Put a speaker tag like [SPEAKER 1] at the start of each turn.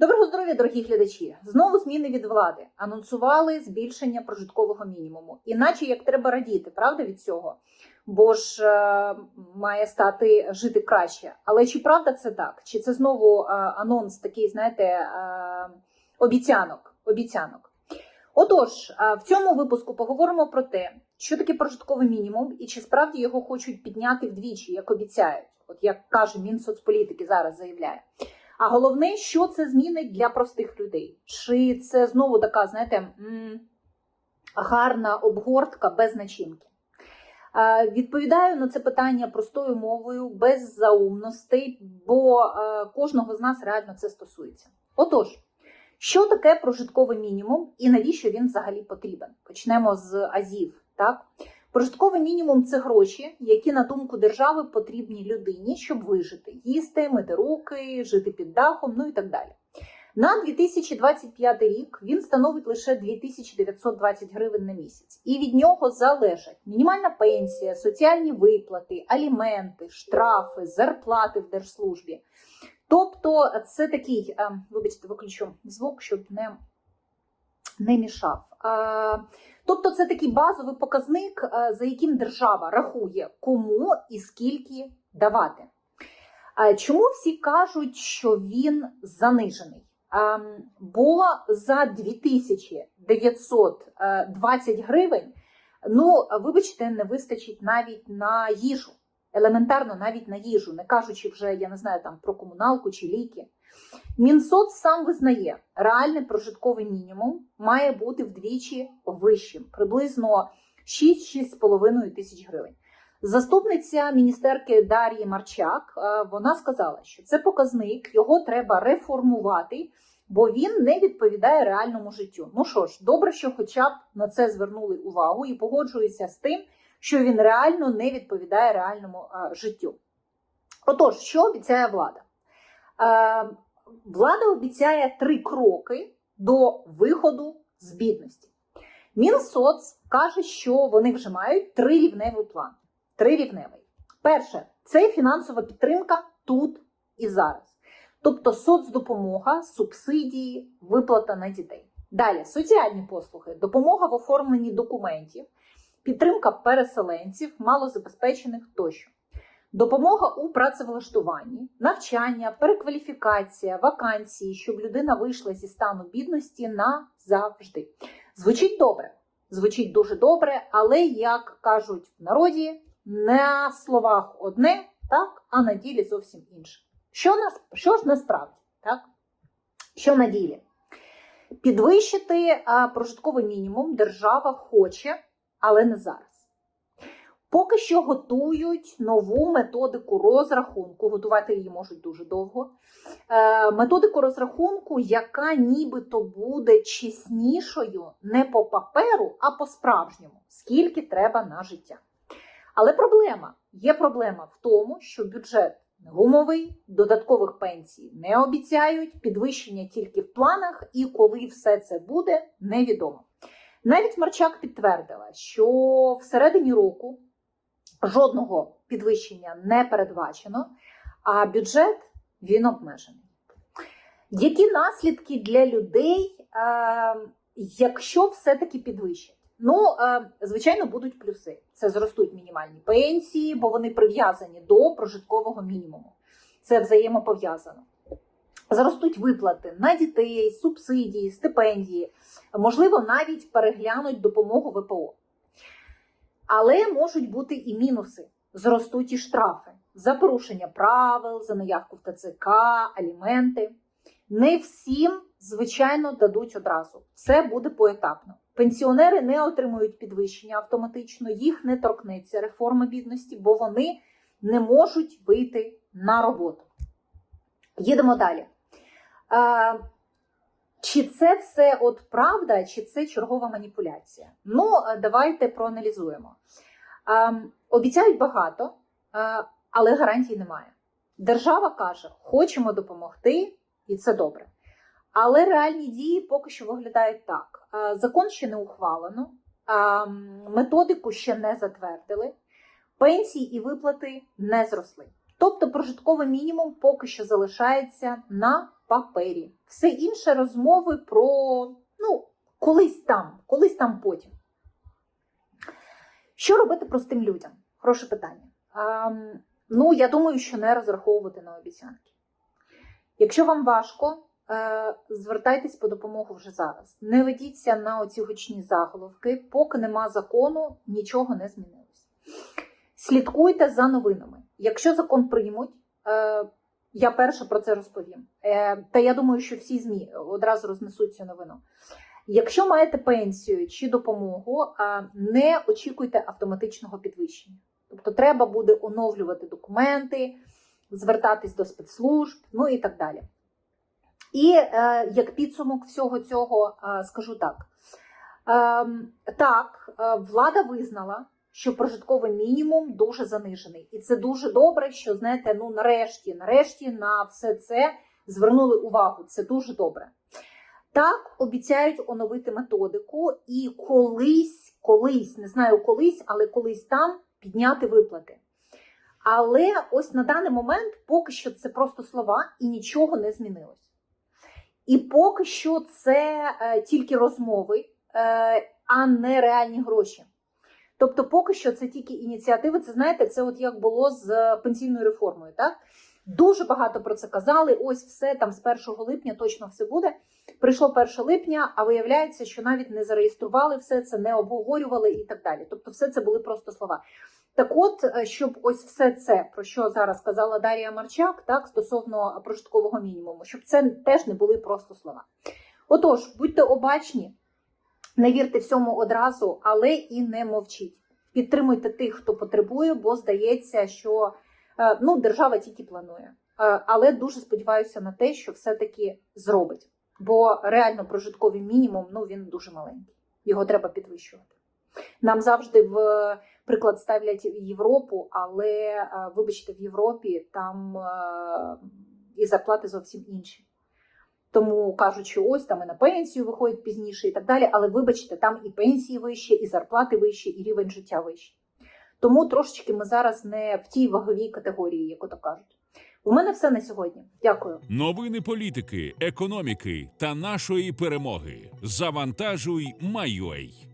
[SPEAKER 1] Доброго здоров'я, дорогі глядачі! Знову зміни від влади анонсували збільшення прожиткового мінімуму. Іначе як треба радіти, правда від цього? Бо ж е, має стати жити краще. Але чи правда це так? Чи це знову е, анонс такий, знаєте, е, обіцянок? обіцянок? Отож, е, в цьому випуску поговоримо про те, що таке прожитковий мінімум і чи справді його хочуть підняти вдвічі, як обіцяють, от як каже Мінсоцполітики зараз заявляє. А головне, що це змінить для простих людей? Чи це знову така, знаєте, гарна обгортка без начинки? Відповідаю на це питання простою мовою, без заумностей, бо е, кожного з нас реально це стосується. Отож, що таке прожитковий мінімум і навіщо він взагалі потрібен? Почнемо з азів. Так? Прожитковий мінімум це гроші, які, на думку держави, потрібні людині, щоб вижити, їсти, мити руки, жити під дахом, ну і так далі. На 2025 рік він становить лише 2920 гривень на місяць, і від нього залежать мінімальна пенсія, соціальні виплати, аліменти, штрафи, зарплати в держслужбі. Тобто, це такий, е, вибачте, виключу звук, щоб не, не мішав. Е, Тобто, це такий базовий показник, е, за яким держава рахує, кому і скільки давати. Е, Чому всі кажуть, що він занижений? Бо за 2920 гривень, ну, вибачте, не вистачить навіть на їжу. Елементарно навіть на їжу, не кажучи вже, я не знаю, там про комуналку чи ліки. Мінсоц сам визнає, реальний прожитковий мінімум має бути вдвічі вищим, приблизно 6-6,5 тисяч гривень. Заступниця міністерки Дар'ї Марчак е, вона сказала, що це показник, його треба реформувати, бо він не відповідає реальному життю. Ну що ж, добре, що хоча б на це звернули увагу і погоджуються з тим, що він реально не відповідає реальному е, життю. Отож, що обіцяє влада? Е, Влада обіцяє три кроки до виходу з бідності. Мінсоц каже, що вони вже мають трирівневий план. Трирівневий. Перше, це фінансова підтримка тут і зараз. Тобто соцдопомога, субсидії, виплата на дітей. Далі соціальні послуги, допомога в оформленні документів, підтримка переселенців, малозабезпечених тощо. Допомога у працевлаштуванні, навчання, перекваліфікація, вакансії, щоб людина вийшла зі стану бідності назавжди. Звучить добре, звучить дуже добре, але, як кажуть в народі, на словах одне, так, а на ділі зовсім інше. Що, нас, що ж насправді? Так? Що на ділі? Підвищити прожитковий мінімум держава хоче, але не зараз. Поки що готують нову методику розрахунку. Готувати її можуть дуже довго. Е, методику розрахунку, яка нібито буде чеснішою не по паперу, а по справжньому, скільки треба на життя. Але проблема є проблема в тому, що бюджет гумовий, додаткових пенсій не обіцяють, підвищення тільки в планах, і коли все це буде, невідомо. Навіть Марчак підтвердила, що всередині року жодного підвищення не передбачено, а бюджет він обмежений. Які наслідки для людей, е, якщо все-таки підвищать? Ну, е, звичайно, будуть плюси. Це зростуть мінімальні пенсії, бо вони прив'язані до прожиткового мінімуму. Це взаємопов'язано. Зростуть виплати на дітей, субсидії, стипендії, можливо, навіть переглянуть допомогу ВПО. Але можуть бути і мінуси. Зростуть і штрафи за порушення правил, за наявку в ТЦК, аліменти. Не всім, звичайно, дадуть одразу. Це буде поетапно. Пенсіонери не отримують підвищення автоматично, їх не торкнеться реформа бідності, бо вони не можуть вийти на роботу. Їдемо далі. Чи це все от правда, чи це чергова маніпуляція? Ну, е, давайте проаналізуємо. Обіцяють багато, але гарантій немає. Держава каже, хочемо допомогти, і це добре. Але реальні дії поки що виглядають так: закон ще не ухвалено, методику ще не затвердили, пенсії і виплати не зросли. Тобто прожитковий мінімум поки що залишається на папері. Все інше розмови про ну, колись там, колись там потім. Що робити простим людям? Хороше питання. А, ну, я думаю, що не розраховувати на обіцянки. Якщо вам важко, е, звертайтесь по допомогу вже зараз. Не ведіться на оці гучні заголовки, поки нема закону, нічого не змінилось. Слідкуйте за новинами. Якщо закон приймуть, е, я перша про це розповім. Е, та я думаю, що всі ЗМІ одразу рознесуть цю новину. Якщо маєте пенсію чи допомогу, е, не очікуйте автоматичного підвищення. Тобто треба буде оновлювати документи, звертатись до спецслужб, ну і так далі. І як підсумок всього цього скажу так: Ем, так, влада визнала, що прожитковий мінімум дуже занижений, і це дуже добре, що знаєте, ну нарешті, нарешті на все це звернули увагу. Це дуже добре. Так, обіцяють оновити методику і колись, колись, не знаю колись, але колись там підняти виплати. Але ось на даний момент поки що це просто слова і нічого не змінилось. І поки що це е, тільки розмови, е, а не реальні гроші. Тобто, поки що це тільки ініціативи. Це знаєте, це от як було з пенсійною реформою. Так дуже багато про це казали. Ось все там з 1 липня точно все буде. Прийшло 1 липня, а виявляється, що навіть не зареєстрували все це, не обговорювали і так далі. Тобто, все це були просто слова. Так, от, е, щоб ось все це, про що зараз казала Дарія Марчак, так стосовно прожиткового мінімуму, щоб це теж не були просто слова. Отож, будьте обачні, не вірте всьому одразу, але і не мовчіть. Підтримуйте тих, хто потребує, бо здається, що е, ну, держава тільки планує. Е, Але дуже сподіваюся на те, що все-таки зробить. Бо реально прожитковий мінімум ну, він дуже маленький. Його треба підвищувати. Нам завжди в приклад ставлять Європу, але е, вибачте, в Європі там і зарплати зовсім інші. Тому кажуть, що ось там і на пенсію виходять пізніше і так далі. Але вибачте, там і пенсії вищі, і зарплати вищі, і рівень життя вищий. Тому трошечки ми зараз не в тій ваговій категорії, як ото кажуть. У мене все на сьогодні. Дякую.
[SPEAKER 2] Новини політики, економіки та нашої перемоги. Завантажуй, майой.